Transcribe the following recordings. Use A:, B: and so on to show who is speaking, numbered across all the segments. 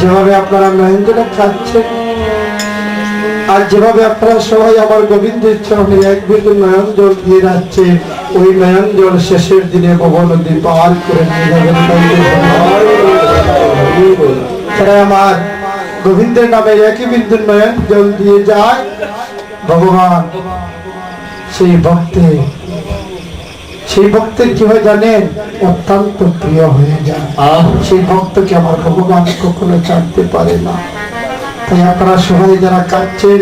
A: যেভাবে আপনারা নয়নজলে খাচ্ছেন আর যেভাবে আপনারা সবাই আমার গোবিন্দের চরণে এক বিন্দু নয়ন জল দিয়ে যাচ্ছে ওই নয়ন জল শেষের দিনে ভবন নদী পার করে নিয়ে যাবেন আমার গোবিন্দের নামে একই বিন্দু নয়ন জল দিয়ে যায়। ভগবান সেই ভক্তে সেই ভক্তের কি হয় জানেন? অত্যন্ত প্রিয় হয়ে যায়। আর সেই ভক্তকে আমার ভগবান কখনো জানতে পারে না। তাই আপনারা সবাই যারা কাটছেন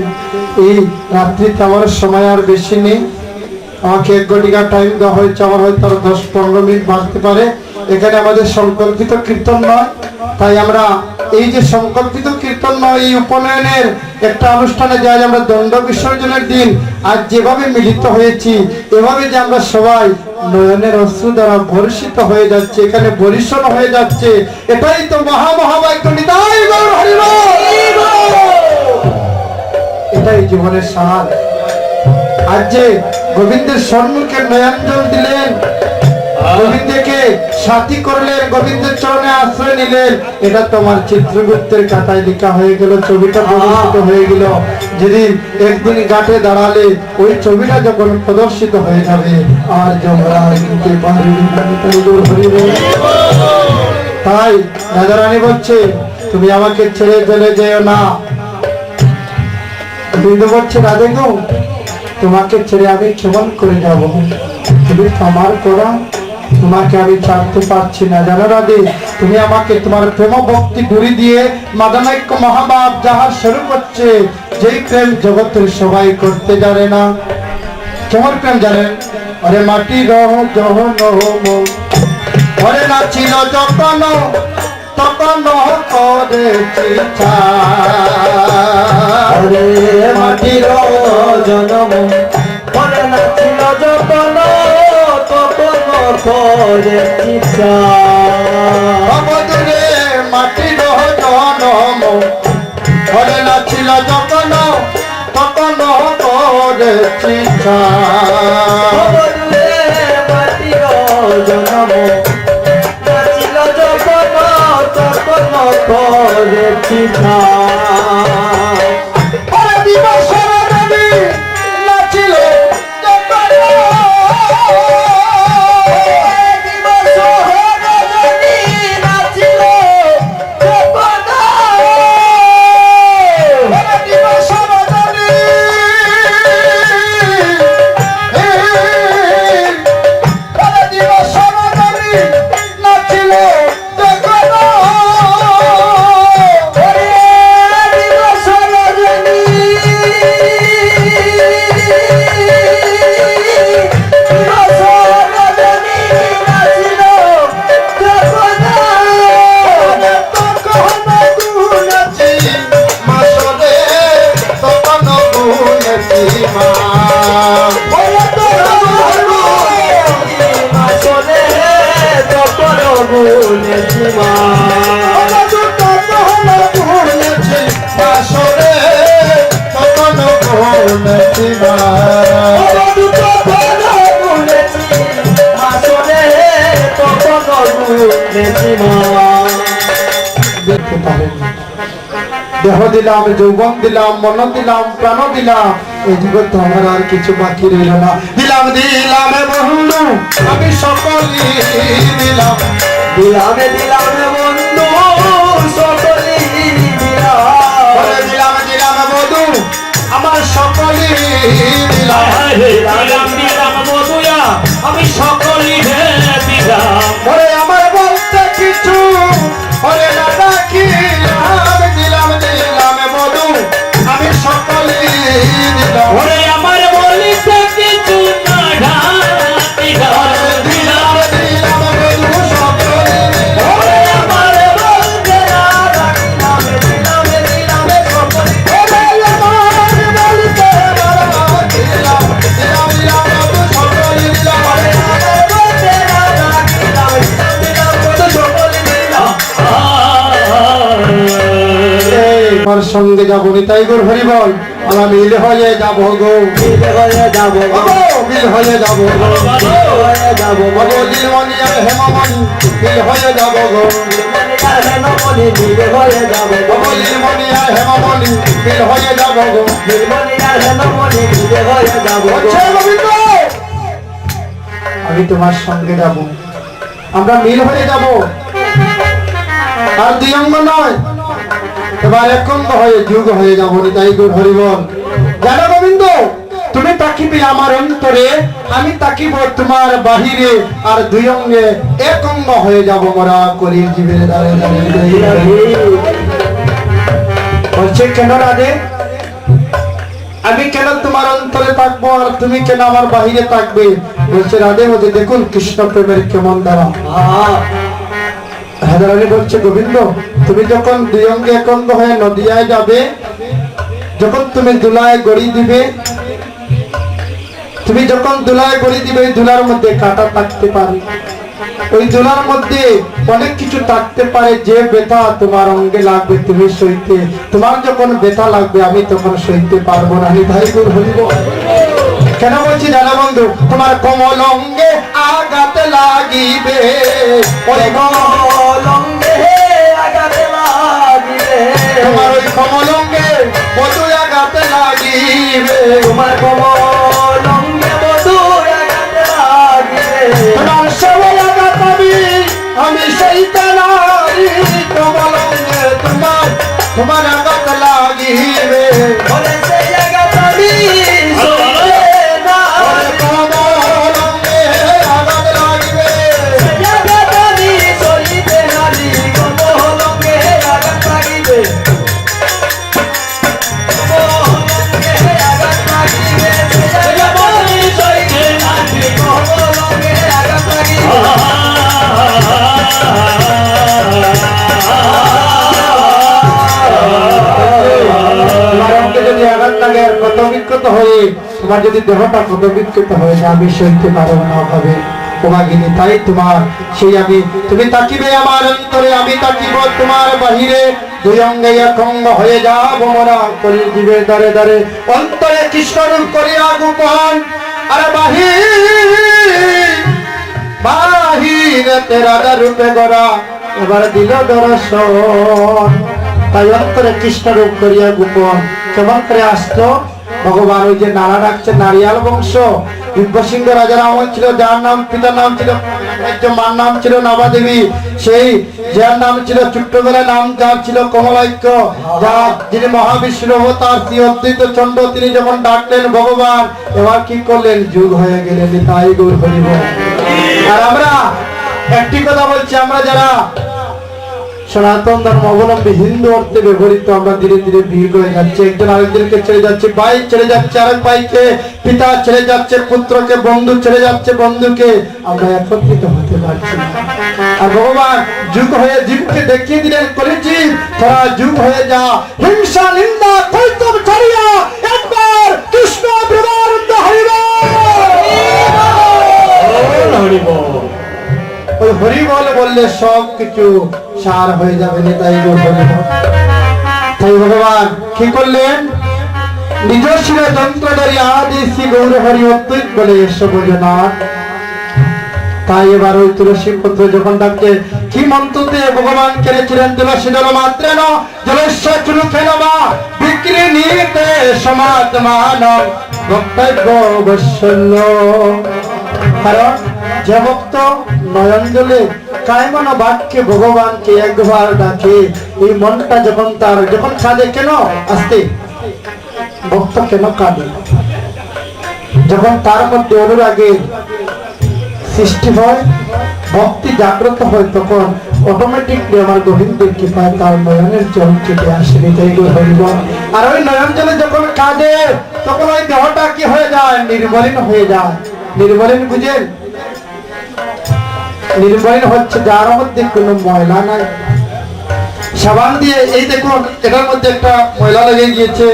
A: এই রাত্রিতে আমার সময় আর বেশি নেই। আমাকে এক ঘটিকা টাইম দেওয়া হয়েছে আমার হয়তো আরও দশ পনেরো মিনিট বাঁচতে পারে। এখানে আমাদের সংকল্পিত কীর্তন নয়। তাই আমরা এই যে সংকল্পিত কীর্তন নয় এই উপনয়নের একটা অনুষ্ঠানে যাই আমরা দণ্ড বিসর্জনের দিন আজ যেভাবে মিলিত হয়েছি এভাবে যে আমরা সবাই নয়নের অশ্রু দ্বারা বর্ষিত হয়ে যাচ্ছে, এখানে বরিশন হয়ে যাচ্ছে। এটাই তো মহা মহাবাক্য এটাই জীবনের সার। আজ যে গোবিন্দের সম্মুখে নয়নজল দিলেন গোবিন্দকে সাথী করলেন, গোবিন্দের চরণে আশ্রয় নিলেন। এটা তোমার চিত্রগুপ্তের লেখা হয়ে গেল, ছবিটা প্রদর্শিত হয়ে গেল। যেদিন একদিন দাঁড়ালে, ওই ছবিটা যখন প্রদর্শিত হয়ে যাবে, আর তাই গৌর হরিবল। তাই রাজা রানী বলছে, তুমি আমাকে ছেড়ে চলে যেও না। বিন্দু বলছে গো তোমাকে ছেড়ে আমি কেমন করে যাব। তুমি আমার করা তোমাকে আমি ছাড়তে পারছি না। জানো রাধে, তুমি আমাকে তোমার প্রেম ভক্তি ডুরি দিয়ে মাদনাক্য মহাবাব যাহার স্বরূপ হচ্ছে, যেই প্রেম জগতের সবাই করতে জানে না। কেমন প্রেম জানেন? আরে মাটি রহ, জহ, নহ ওরে নাচিল যখন তখন করেছি
B: ওরে মাটির জনম। মনে নাছিল যতন তখন করে চিতা
A: অবদূরে মাটির জনম ওরে নাচিল যখন তখন করেছি
B: খবরে মাটির জনম নাছিল যখন তখন করে
A: দিলাম যৌবন দিলাম মন দিলাম প্রাণ দিলাম। এই জগৎ তো আমার আর কিছু বাকি রইল না। দিলাম দিলাম বন্ধু আমি সকলই দিলাম।
B: দিলামে দিলামে বন্ধু সকলি দিলাম।
A: বধু আমার সকলই দিলাম।
B: দিলাম দিলাম মধুয়া আমি সকলি দিলাম।
A: আমার বলতে কিছু সঙ্গে যাব নিতাই গোর হরি বল। আমরা মিলে হয়ে যাব গো।
B: মিলে হয়ে যাব
A: ওগো, হয়ে যাব গো।
B: হয়ে যাব
A: ভগবতীর হেমমণি বিল হয়ে যাব গো।
B: মনে মিলে হয়ে যাব
A: ভগবতীর হেমমণি বিল যাব গো।
B: হেন হয়ে যাব
A: বলছে আমি তোমার সঙ্গে যাব। আমরা মিল হয়ে যাব। আর দুই অঙ্গ নয়। এবার হয়ে যুগ হয়ে যাব তাই গুর হরিবল জানো গোবিন্দ তুমি তাকিবে আমার অন্তরে আমি তাকিব তোমার বাহিরে আর দুই অঙ্গে এক অঙ্গ হয়ে যাব মোরা জীবের দ্বারে বলছে কেন রাধে? আমি কেন তোমার অন্তরে থাকব আর তুমি কেন আমার বাহিরে থাকবে? বলছে রাধে বলছে দেখুন কৃষ্ণ প্রেমের কেমন দ্বারা হাজারানি বলছে গোবিন্দ তুমি যখন দুই অঙ্গে এক অঙ্গ হয়ে নদিয়ায় যাবে, যখন তুমি দুলায় গড়ি দিবে, তুমি যখন দুলায় গড়ি দিবে, ওই দুলার মধ্যে কাটা থাকতে পারে। ওই দুলার মধ্যে অনেক কিছু থাকতে পারে, যে ব্যথা তোমার অঙ্গে লাগবে, তুমি সইতে, তোমার যখন ব্যথা লাগবে, আমি তখন সইতে পারব না আমি ভাই গুর হইব কেন বলছি দাদা বন্ধু, তোমার কমল অঙ্গে আঘাত লাগিবে ওই তোমার ওই কমল অঙ্গে মধু আঘাত লাগিবে।
B: তোমার কমলঙ্গে মধু গাতে লাগিবে।
A: তোমার সবাই আঘাত আমি
B: সেই সইতে কমলঙ্গে
A: তোমার তোমার আঘাত তোমার যদি দেহটা কত বিক্ষত হয়ে যায় আমি সইতে পারব না হবে তোমাগিনী তাই তোমার সেই আমি তুমি তাকিবে আমার অন্তরে, আমি তাকিব তোমার বাহিরে। দুই অঙ্গে হয়ে যাব করি জীবের দারে দারে অন্তরে কৃষ্ণ রূপ করিয়া গোপন। আর বাহির বাহিরে রাজা রূপে গড়া। এবার দিল দর্শন। তাই অন্তরে কৃষ্ণ রূপ করিয়া গোপন। কেমন করে আসতো ভগবান ওই যে নানা ডাকছে, নারিয়াল বংশ। দিব্যসিংহ রাজার আমল ছিল, যার নাম, পিতার নাম ছিল মার নাম ছিল নবাদেবী। সেই, যার নাম ছিল চুট্টবেলা নাম যার ছিল কমলাক্য যার যিনি মহাবিষ্ণু অবতার শ্রী অদ্বৈত চন্দ্র, তিনি যখন ডাকলেন ভগবান, এবার কি করলেন? যুগ হয়ে গেলেন, তাই গৌর হরিব আর আমরা একটি কথা বলছি, আমরা যারা সনাতন ধর্ম অবলম্বী হিন্দু অর্থে ব্যবহৃত আমরা ধীরে ধীরে ভিড় হয়ে যাচ্ছে। একজন আরেকজনকে ছেড়ে যাচ্ছে, ভাই ছেড়ে যাচ্ছে, আরেক ভাইকে, পিতা ছেড়ে যাচ্ছে, পুত্রকে, বন্ধু ছেড়ে যাচ্ছে, বন্ধুকে। আমরা একত্রিত হতে পারছি। আর ভগবান যুগ হয়ে জীবকে দেখিয়ে দিলেন করেছি তোরা যুগ হয়ে যা। হিংসা, নিন্দা কৈতব ছাড়িয়া একবার কৃষ্ণ প্রেমানন্দ হরিব ওই হরি বল বললে সব কিছু সার হয়ে যাবে নেতাই তাই ভগবান কি করলেন? নিজস্ব যন্ত্রধারী আদি শ্রী গৌর হরি অদ্বৈত বলে এসব বোঝনা তাই এবার ওই তুলসী পুত্র যখন ডাকছে কি মন্ত্র দিয়ে ভগবান কেড়েছিলেন? তুলসী জল মাত্রেন জলেশ্বর চুরু ফেনবা বিক্রি নিতে সমাত্মান বক্তব্য বৎসল্য কারণ যে ভক্ত নয়ন জলে কায়মন বাক্যে ভগবানকে একবার ডাকে। এই মনটা যখন তার, যখন কাঁদে, কেন আসতে? ভক্ত কেন কাঁদে? যখন তার মধ্যে অনুরাগের সৃষ্টি হয়, ভক্তি জাগ্রত হয়, তখন অটোমেটিকলি আমার গোবিন্দের কৃপায় তার নয়নের জল কেটে আসে গো হরিব আর ওই নয়ন জলে যখন কাঁদে, তখন ওই দেহটা কি হয়ে যায়? নির্মলিন হয়ে যায়। নির্মলিন বুঝেন? নির্মলিন হচ্ছে, যার মধ্যে কোনো ময়লা নাই। সাবান দিয়ে, এই দেখুন, এটার মধ্যে একটা ময়লা লেগে গিয়েছে।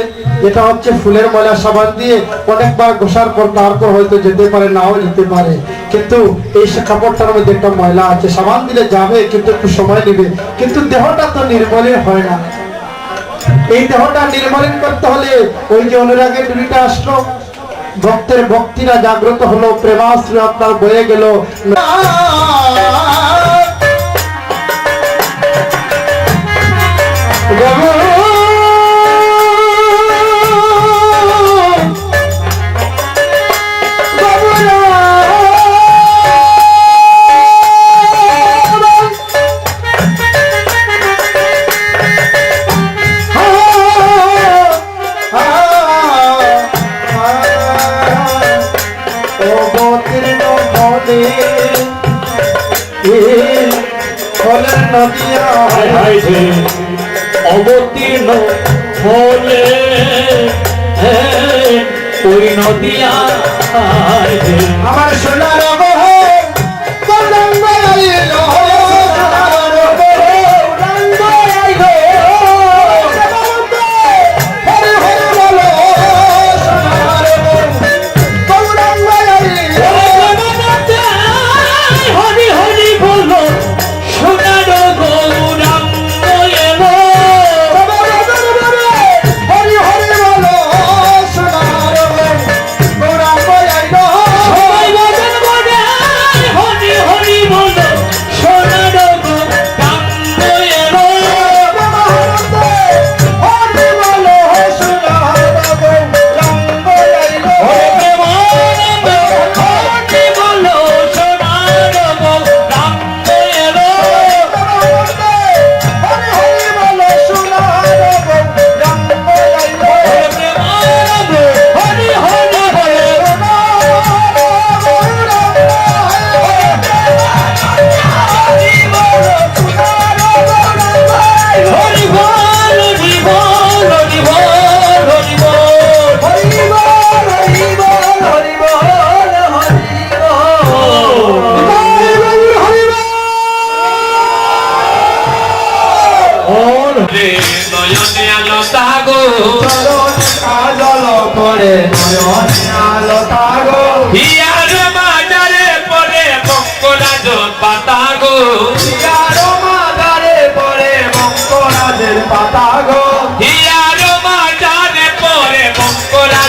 A: এটা হচ্ছে ফুলের ময়লা, সাবান দিয়ে অনেকবার ঘষার পর তারপর হয়তো যেতে পারে, নাও যেতে পারে। কিন্তু এই কাপড়টার মধ্যে একটা ময়লা আছে। সাবান দিলে যাবে, কিন্তু একটু সময় নেবে। কিন্তু দেহটা তো নির্মলিন হয় না। এই দেহটা নির্মলিন করতে হলে ওই যে অনুরাগের ডুবিটা আসলো ভক্তের ভক্তিরা জাগ্রত হলো প্রেমাশ্রী আপনার বয়ে গেল।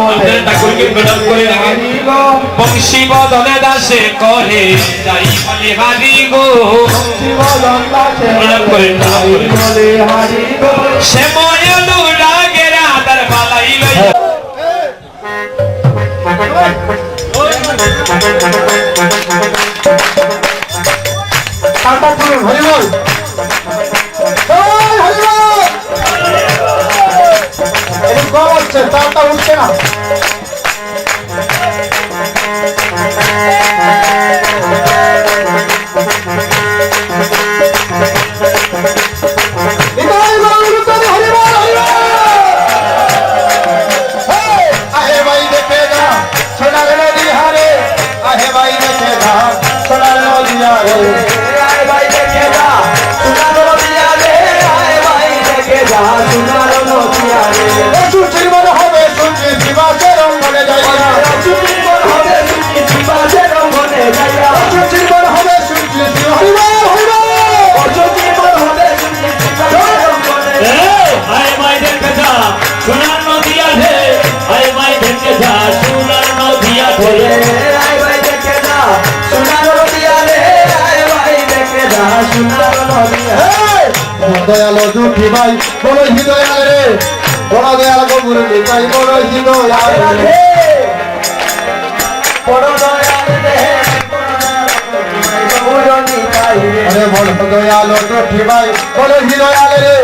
C: আমাদের ঠাকুর কীর্তন করে রাখেন। বংশী বদলে দাসে কহে দাই বলি হারি গো। সে ময়লু রাগের আদার পালাই
A: করুন হরিবল হরিবল
C: 这짜떠들고
A: 了. দয়াল দুটি ভাই বড় হৃদয়াল রে বড় দয়াল গবুর ভাই বড় হৃদয়াল রে আরে বড় দয়াল দুটি ভাই বড় হৃদয়াল রে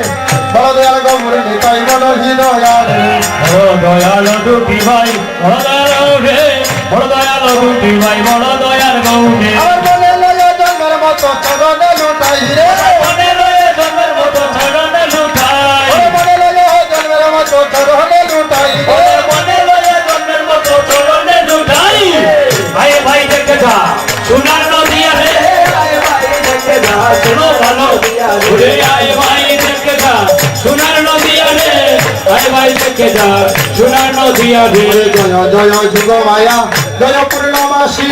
A: বড় দয়াল গবুর ভাই বড় হৃদয়াল রে
C: বড় দয়াল দুটি ভাই, বড় দয়াল রে, বড় দয়াল দুটি ভাই, বড় দয়াল
A: আমার মনে লয় জন্মের মতো চরণে লুটাই রে।
C: মনে রয়ে জন্মের মতো চরণে লুটাই।
A: মনে লয় জন্মের মতো চরণে লুটাই
C: মনে রয়ে জন্মের মতো চরণে লুটাই। ভাই ভাই দেখে যা। সোনার নদিয়া রে শোনো ভালো। ঘুরে আয় আয় ভাই দেখে যা সোনার নদিয়া রে
A: জয় জয় যুগ মায়া। জয় পূর্ণমাসী।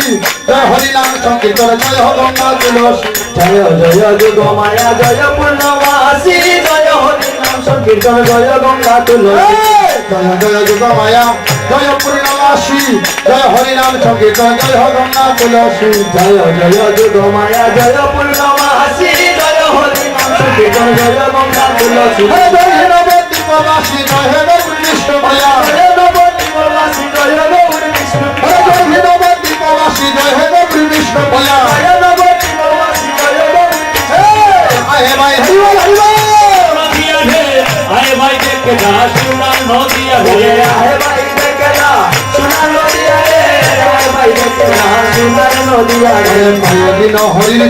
A: জয় হরিনাম সংকীর্তন। জয় গঙ্গা তুলসী।
B: জয় জয় যুগ মায়া। জয় পূর্ণমাসী। জয় হরি নাম সংকীর্তন। জয় গঙ্গা তুলসী।
A: জয় জয় যুগ মায়া। জয় পূর্ণমাসী। জয় হরিনাম সংকীর্তন। জয় গঙ্গা তুলসী।
B: জয় জয় যুগ মায়া। জয় পূর্ণমাসী। জয় হরি নাম সংকীর্তন। জয় গঙ্গা তুলসী।
A: জয় জয় নবদ্বীপবাসী জয় হে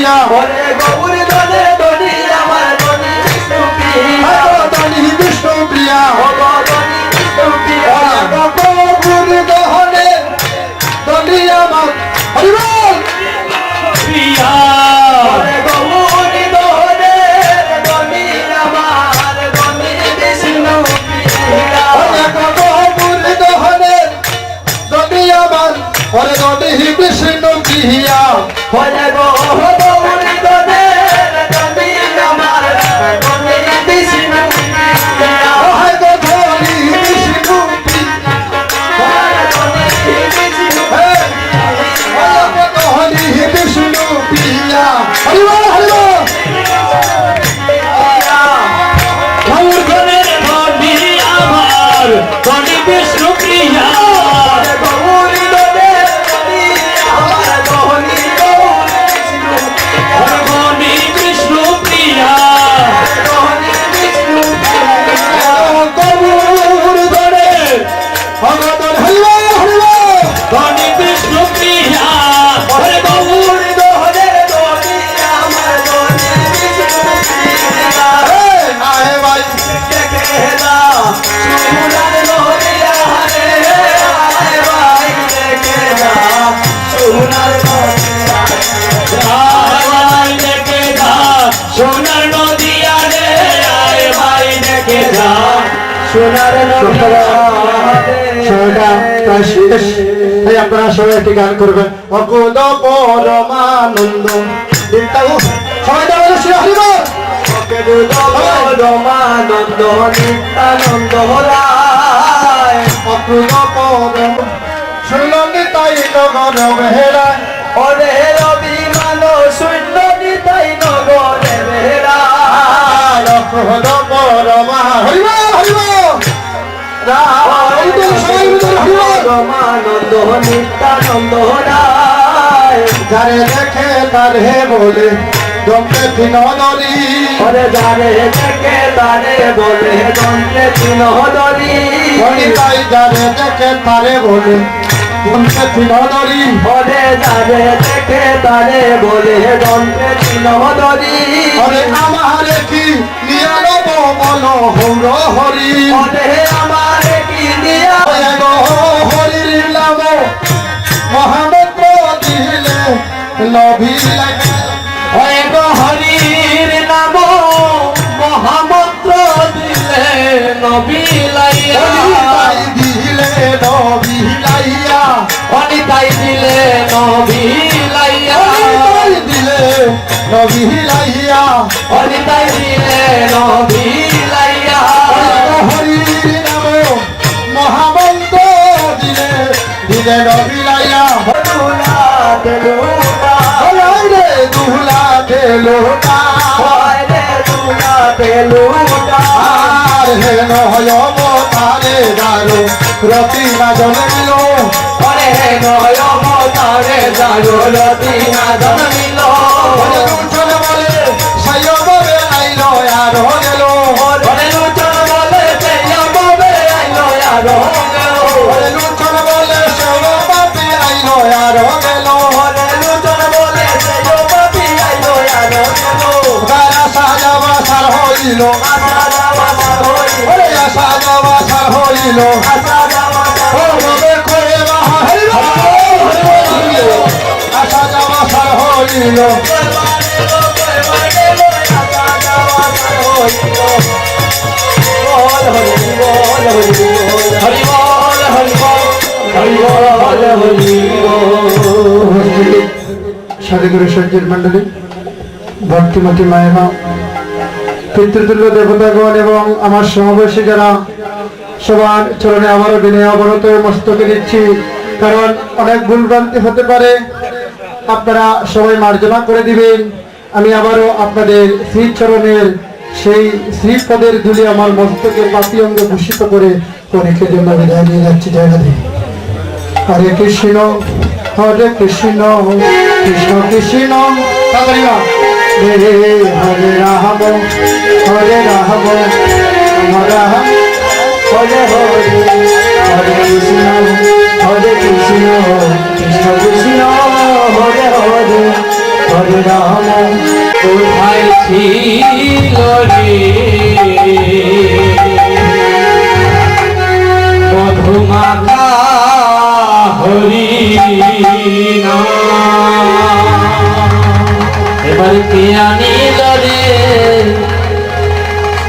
A: প্রিয়া
B: ওরে গৌর ধনের ধনি আমার দনি বিষ্ণু প্রিয়া
A: আরে গণি বিষ্ণু প্রিয়া
B: গো ধনি বিষ্ণু প্রিয়া
A: গৌর দহনের গণি আমার হরিবল
C: প্রিয়া
B: বিষ্ণু প্রিয়া ওরে গৌর
A: আপনারা সবাই একটি গান করবেন অকুল পরমানন্দ সময়টা বলে শ্রী হরিবল
B: রমানন্দ নিত্যানন্দ রায়
A: অকুল পরম শুনলেন তাই নগর বেহেরায়
B: ওরে
A: অকুল পরমা হরিবল হরিবল।
B: রমানন্দ নিত্যানন্দ
A: যারে দেখে তারে বলে তিন নদী
B: ওরে যারে দেখে তারে বলে দন্তে তিন হদরি
A: হরিতাই যারে দেখে তারে বলে দমকে তিন নদী
B: ওরে যারে দেখে তারে বলে দন্তে তিন হদরি
A: আরে আমারে কি নিয়ে নেব বলো হৌর হরি।
B: ওরে আমার কি
A: ওরে গো হরির নাম মহামন্ত্র দিলে নভি লাগে।
C: ওরে গো হরির নাম মহামন্ত্র দিলে নবী লাইয়া
A: নভি লাইয়া।
C: অনিতাই দিলে নবী লাইয়া।
A: হরির নাম মহামন্ত্র দিলে দিলে নভি লাইয়া।
B: দুলা দেলুটা।
A: হলাই রে দুহলা দেলোটা।
B: হয় রে দুলা দেলুটা।
A: আর হে নয় তারে দারো না জন্মিল
B: না জন্মিল
A: হইল
B: আশা যাওয়া সার
A: হইল
B: আশা যাওয়া
A: হইল। সাধুগুরু সঞ্জীর মন্ডলী ভক্তিমতী মায়েরা, পিতৃতুল্য দেবতাগণ এবং আমার সমাবেশী যারা সবার চরণে আবারও বিনয় অবনত মস্তকে দিচ্ছি, কারণ অনেক ভুলভ্রান্তি হতে পারে আপনারা সবাই মার্জনা করে দিবেন। আমি আবারও আপনাদের শ্রীচরণের সেই শ্রীপদের ধুলি আমার মস্তকে পাতি অঙ্গে ভূষিত করে অনেকের জন্য বিদায় নিয়ে যাচ্ছি। জায়গা দিয়ে হরে কৃষ্ণ হরে কৃষ্ণ কৃষ্ণ কৃষ্ণ। হরে হরে রাম হরে রাম রাম। হরে হরে হরে কৃষ্ণ হরে কৃষ্ণ কৃষ্ণ কৃষ্ণ। হরে হরে হরে রাম
C: কোথায় ছিল রে? মধুমাখা হরি
D: এবার কে আনিল রে?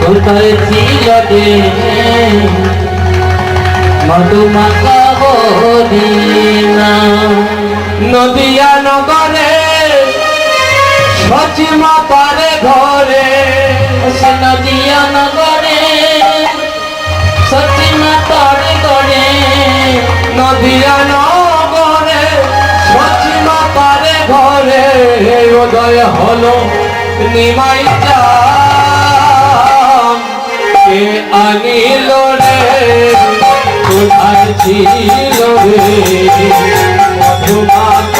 D: কোথায় ছিল রে মধুমাখা হরিণা
C: নদিয়া নগরে সচি মাতারে ঘরে।
D: নদিয়া নগরে সতী মাতার গড়ে
C: নদিয়া নগরে সচি মাতারে ঘরে। উদয় হলো নিমাই। কে আনিল রে? কোথায় ছিল রে? মধুমাতা